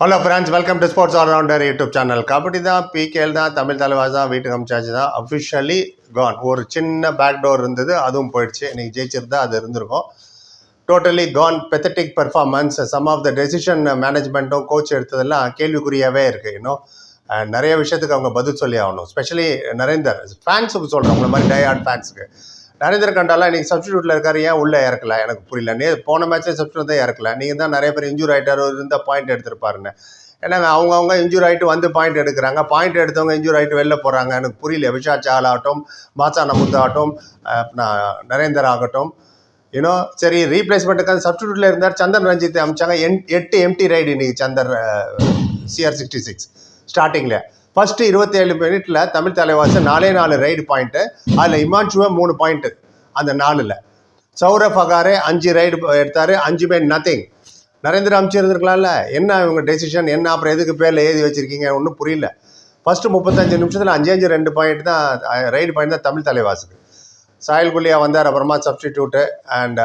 Hello friends welcome to sports allrounder YouTube channel kabaddi தான் PKL தான் தமிழ் தலைவாஸ் தான் வீட்டுக்கு அமிச்சாச்சு தான் அஃபிஷியலி கான் ஒரு சின்ன பேக் டோர் இருந்தது அதுவும் போயிடுச்சு. இன்றைக்கி ஜெயிச்சிருந்தா அது இருந்திருக்கும். Totally gone pathetic performance some of the decision மேனேஜ்மெண்ட்டும் coach எடுத்ததெல்லாம் கேள்விக்குறியாகவே இருக்குது இன்னும் நிறைய விஷயத்துக்கு அவங்க பதில் சொல்லி ஆகணும். ஸ்பெஷலி நரேந்தர் ஃபேன்ஸுக்கு சொல்கிறேன் உங்களை மாதிரி டை ஆர்ட் ஃபேன்ஸுக்கு நரேந்திர கண்டாலாம் இன்னைக்கு சப்ஸ்டியூட்டில் இருக்காரு ஏன் உள்ளே இறக்கல? எனக்கு புரியல. நே போன மேட்ச்சே சப்ஸ்டியூட் தான் இறக்கல. நீங்கள் தான் நிறைய பேர் இன்ஜூர் ஆகிட்டார் இருந்தால் பாயிண்ட் எடுத்திருப்பாருன்னு. ஏன்னா அவங்கவுங்க இன்ஜூர் ஆகிட்டு வந்து பாயிண்ட் எடுக்கிறாங்க. பாயிண்ட் எடுத்தவங்க இன்ஜூர் ஆகிட்டு வெளில போகிறாங்க எனக்கு புரியல. விஷா சால் ஆகட்டும் மாசா நமுத் ஆகட்டும் நரேந்தர் ஆகட்டும். யூனோ சரி ரீப்ளேஸ்மெண்ட்டுக்கு சப்ஸ்டியூட்டில் இருந்தார் சந்தன் ரஞ்சித் அமிச்சாங்க. என் எட்டு எம்டி ரைடு இன்னைக்கு சந்தர் சிஆர் சிக்ஸ்டி சிக்ஸ் ஸ்டார்டிங்கில் ஃபஸ்ட்டு இருபத்தேழு மினிட்ல தமிழ் தலைவாசி நாலே நாலு ரைடு பாயிண்ட்டு அதில் இமான்சுவே மூணு பாயிண்ட்டு அந்த நாலில். சௌரவ் அகாரே அஞ்சு ரைடு எடுத்தார் அஞ்சு அஞ்சுமே நத்திங் நரேந்திர அமிச்சு இருந்திருக்கலாம்ல என்ன இவங்க டெசிஷன் என்ன அப்புறம் எதுக்கு பேரில் எழுதி வச்சிருக்கீங்க ஒன்றும் புரியல. ஃபஸ்ட்டு முப்பத்தஞ்சு நிமிஷத்தில் அஞ்சு அஞ்சு ரெண்டு பாயிண்ட் தான் ரைடு பாயிண்ட் தான் தமிழ் தலைவாசுக்கு சாயல் குல்லியா வந்தார் அப்புறமா சப்ஸ்டிடியூட்டு அண்ட்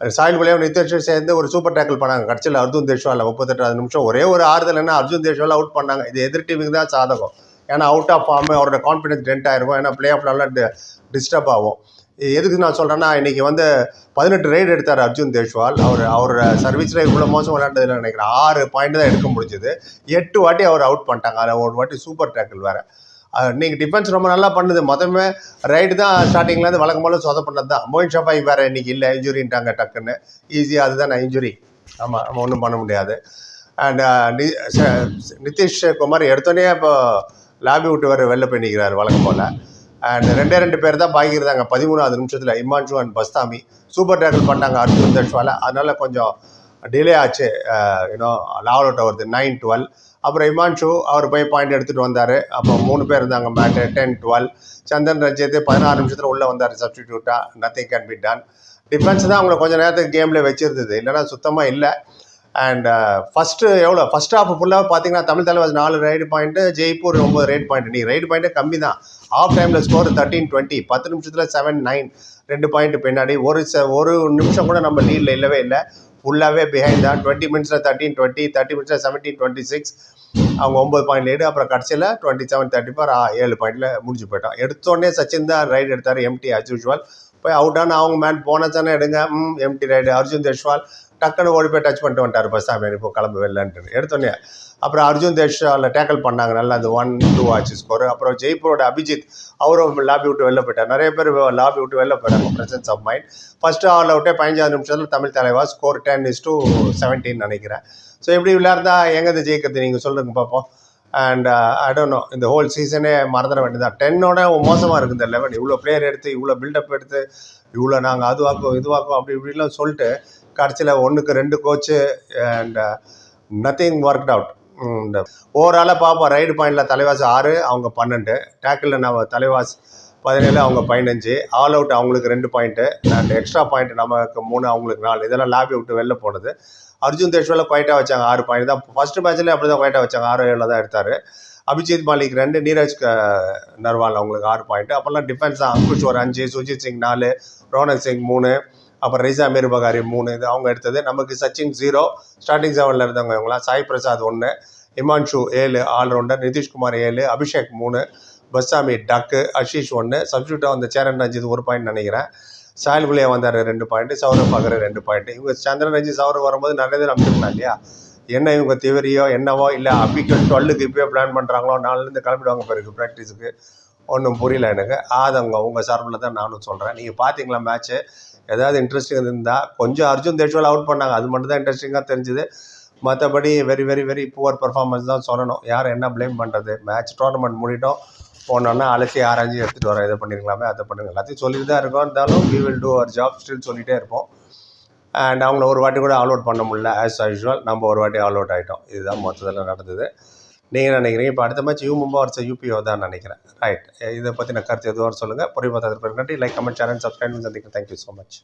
சாயல் குலியா நிதிஷ் சேர்ந்து ஒரு சூப்பர் டேக்கிள் பண்ணாங்க. கடைசியில் அர்ஜுன் தேஷ்வாலில் முப்பத்தெட்டாவது நிமிஷம் ஒரே ஒரு ஆறுதல் என்ன? அர்ஜுன் தேஷ்வால் அவுட் பண்ணாங்க. இது எதிர் டீமுக்கு தான் சாதகம். ஏன்னா அவுட் ஆஃப் ஃபார்ம் அவரோட கான்ஃபிடன்ஸ் டென்ட் ஆயிருக்கும். ஏன்னா பிளே ஆஃப்லாம் டிஸ்டர்ப் ஆகும். எதுக்கு நான் சொல்கிறேன்னா இன்றைக்கி வந்து பதினெட்டு ரைடு எடுத்தார் அர்ஜுன் தேஷ்வால். அவர் அவரோட சர்வீஸில் இவ்வளோ மோசம் விளையாண்டதில்லை நினைக்கிறேன். ஆறு பாயிண்ட் தான் எடுக்க முடிஞ்சது. எட்டு வாட்டி அவர் அவுட் பண்ணிட்டாங்க. அதில் ஒரு வாட்டி சூப்பர் டேக்கிள் வேறு. நீங்கள் டிஃபென்ஸ் ரொம்ப நல்லா பண்ணுது. மொத்தமே ரைடு தான் ஸ்டார்டிங்லேருந்து வழக்கம் போல சொத பண்ணது தான். மோயின் ஷாஃபாய் வேறு இன்றைக்கி இல்லை. இன்ஜுரின்ட்டாங்க டக்குன்னு. ஈஸியாக அதுதான் நான் இன்ஜுரி ஆமாம் நம்ம ஒன்றும் பண்ண முடியாது. அண்ட் நிதிஷ் குமார் எடுத்தோடனே இப்போ லாபி விட்டு வர வெளில போய் நிற்கிறார் வழக்கம் போல் அண்ட் ரெண்டே ரெண்டு பேர் தான் பாய்க்கிறதாங்க பதிமூணாவது நிமிஷத்தில் Himanshu and Bastami. Super tackle பண்ணாங்க அர்ஜுன் தஷ்வால அதனால் கொஞ்சம் டிலே ஆச்சு. யூனோ லாவல் அவுட் வருது நைன் டுவெல் அப்புறம் இமான்ஷு அவர் போய் பாயிண்ட் எடுத்துகிட்டு வந்தார். அப்போ மூணு பேர் இருந்தாங்க மேட்டு டென் டுவெல் சந்தன் ரஞ்சித் பதினாறு நிமிஷத்தில் உள்ளே வந்தார் சப்ஸ்டிடியூட்டாக nothing can be done defence தான் அவங்களை கொஞ்சம் நேரத்துக்கு கேமில் வச்சிருந்தது. இல்லைன்னா சுத்தமாக இல்லை. அண்ட் ஃபஸ்ட்டு uh, எவ்வளோ? ஃபஸ்ட் ஹாஃப் ஃபுல்லாக பார்த்தீங்கன்னா தமிழ் தலைவாஸ் நாலு ரைடு பாயிண்ட்டு ஜெய்ப்பூர் ஒம்பது ரைடு பாயிண்ட் நீ ரைடு பாயிண்ட்டே கம்மி தான். ஆஃப் டைமில் ஸ்கோர் தேர்ட்டின் டுவெண்ட்டி பத்து நிமிஷத்தில் செவன் நைன் ரெண்டு பாயிண்ட் பின்னாடி. ஒரு ச ஒரு நிமிஷம் கூட நம்ம லீடில் இல்லவே இல்லை. ஃபுல்லாகவே பிஹைண்ட் தான். டுவெண்ட்டி மினிட்ஸில் தேர்ட்டின் டுவெண்ட்டி தேர்ட்டி மினிட்ஸில் செவன்டீன் டுவெண்ட்டி சிக்ஸ் அவங்க ஒம்பது பாயிண்ட் லீடு அப்புறம் கடைசியில் டுவெண்ட்டி செவன் தேர்ட்டி ஃபோர் ஏழு பாயிண்டில் முடிஞ்சு போயிட்டோம் எடுத்தோடனே சச்சின் தான் ரைடு எடுத்தார். எம்டி அஸ் யூஷுவல் போய் அவுட் ஆன அவங்க மேன் போனச்சானே எடுங்க. ம் எம்டி ரைடு அர்ஜுன் தேஷ்வால் டக்குன்னு ஓடி போய் டச் பண்ணிட்டு வந்துட்டார். பஸ் சாமி இப்போ கிளம்பு வெளிலன்ட்டு எடுத்தோடனே அப்புறம் அர்ஜுன் தேஷாவில் டேக்கிள் பண்ணாங்க. நல்லா அந்த ஒன் டூ ஆச்சு ஸ்கோர் அப்புறம் ஜெய்ப்பூரோட அபிஜித் அவரும் லாபி விட்டு வெளில போயிட்டார். நிறைய பேர் லாபி விட்டு வெளில போயிட்டாங்க. Presence of mind first all அவுட்டே பதினஞ்சாவது நிமிஷத்தில் Tamil Thalaivas score ten is to seventeen நினைக்கிறேன். ஸோ இப்படி விளையாடுறதா எங்கேருந்து ஜெயிக்கிறது நீங்கள் சொல்லுங்க பார்ப்போம் அண்ட் ஐ டோன்ட் நோ இந்த ஹோல் சீசனே மறந்துட வேண்டியதான் டென்னோட மோசமாக இருக்குது இந்த லெவன் இவ்வளோ பிளேயர் எடுத்து இவ்வளோ பில்டப் எடுத்து இவ்வளோ நாங்கள் அதுவாக்கும் இதுவாக்கும் அப்படி இப்படிலாம் சொல்லிட்டு கடைசியில் ஒன்றுக்கு ரெண்டு coach and nothing work out இந்த ஓவராலாக பார்ப்போம் ரைடு பாயிண்டில் தலைவாஸ் ஆறு அவங்க பன்னெண்டு. டேக்கிளில் நம்ம தலைவாஸ் பதினேழு அவங்க பதினஞ்சு. ஆல் அவுட் அவங்களுக்கு ரெண்டு பாயிண்ட்டு அண்ட் எக்ஸ்ட்ரா பாயிண்ட் நமக்கு மூணு அவங்களுக்கு நாலு. இதெல்லாம் லாபி விட்டு வெளில போனது. அர்ஜுன் தேஷ்வால குவைட்டாக வச்சாங்க ஆறு பாயிண்ட் தான் ஃபர்ஸ்ட் மேட்ச்லேயே அப்படி தான் குவைட்டாக வச்சாங்க. ஆறு ஏழில் தான் எடுத்தார். அபிஜித் மாலிக் ரெண்டு நீரஜ் க- நர்வால் அவங்களுக்கு ஆறு பாயிண்ட் அப்போல்லாம் டிஃபென்ஸ் தான். அங்குஷ் ஒரு அஞ்சு சுஜித் சிங் நாலு ரோனக் சிங் மூணு. அப்புறம் ரிசா மீர் பகாரி மூணு இது அவங்க எடுத்தது. நமக்கு சச்சின் ஜீரோ ஸ்டார்டிங் செவனில் இருந்தவங்க இவங்களாம் சாய் பிரசாத் ஒன்று இமான்ஷு ஏழு ஆல்ரவுண்டர் நிதிஷ்குமார் ஏழு அபிஷேக் மூணு பஸ்ஸாமி டக்கு அஷீஷ் ஒன்று சப்ஸ்டியூட்டாக வந்த சேரன் ரஞ்சித் ஒரு பாயிண்ட் நினைக்கிறேன். சாயல் புள்ளியா வந்தார் ரெண்டு பாயிண்ட் சௌரவ் பகர் ரெண்டு பாயிண்ட் இவங்க சந்திரன் ரஞ்சித் சௌரவ் வரும்போது நிறைய பேர் அமைச்சிருக்கலாம் இல்லையா? என்ன இவங்க திவரியோ என்னவோ இல்லை அப்பிக்கல் டுவெல்லுக்கு இப்போயே பிளான் பண்ணுறாங்களோ நாலுலேருந்து கிளம்பிடுவாங்க பிறகு ப்ராக்டிஸுக்கு ஒன்றும் புரியல எனக்கு. ஆதங்கம் உங்கள் சார்பில் தான் நானும் சொல்கிறேன் நீங்கள் பார்த்தீங்களா மேட்ச்சு ஏதாவது இன்ட்ரெஸ்டிங் இருந்தால் கொஞ்சம் அர்ஜுன் தேஷ்வால் அவுட் பண்ணாங்க. அது மட்டும் தான் இன்ட்ரெஸ்டிங்காக தெரிஞ்சுது. மற்றபடி very very very poor performance தான் சொல்லணும். யார் என்ன ப்ளேம் பண்ணுறது மேட்ச் டோர்னமெண்ட் முடிட்டோம். போனோன்னா அலசி ஆராய்ஞ்சி எடுத்துகிட்டு வரோம் இதை பண்ணிருக்கலாமே அதை பண்ணுங்க. எல்லாத்தையும் சொல்லிட்டு தான் இருக்கோம். இருந்தாலும் we will do our job still சொல்லிகிட்டே இருப்போம். அண்ட் அவங்கள ஒரு வாட்டி கூட ஆல் அவுட் பண்ண முடியல. ஆஸ் யூஷுவல் நம்ம ஒரு வாட்டி ஆல் அவுட் ஆகிட்டோம் இதுதான் மொத்தத்தில் நடந்தது. நீங்கள் நினைக்கிறீங்க? இப்போ அடுத்த மேட்ச் யூ மும்பா வர்ஸ் யூபிஓ தான் நினைக்கிறேன். ரைட் இதை பற்றின கருத்து எதுவும் சொல்லுங்கள் புரிய பார்த்ததுக்கு நன்றி. லைக் கமெண்ட் சேனல் சப்ஸ்கிரைப் சந்திக்கிறேன். Thank you so much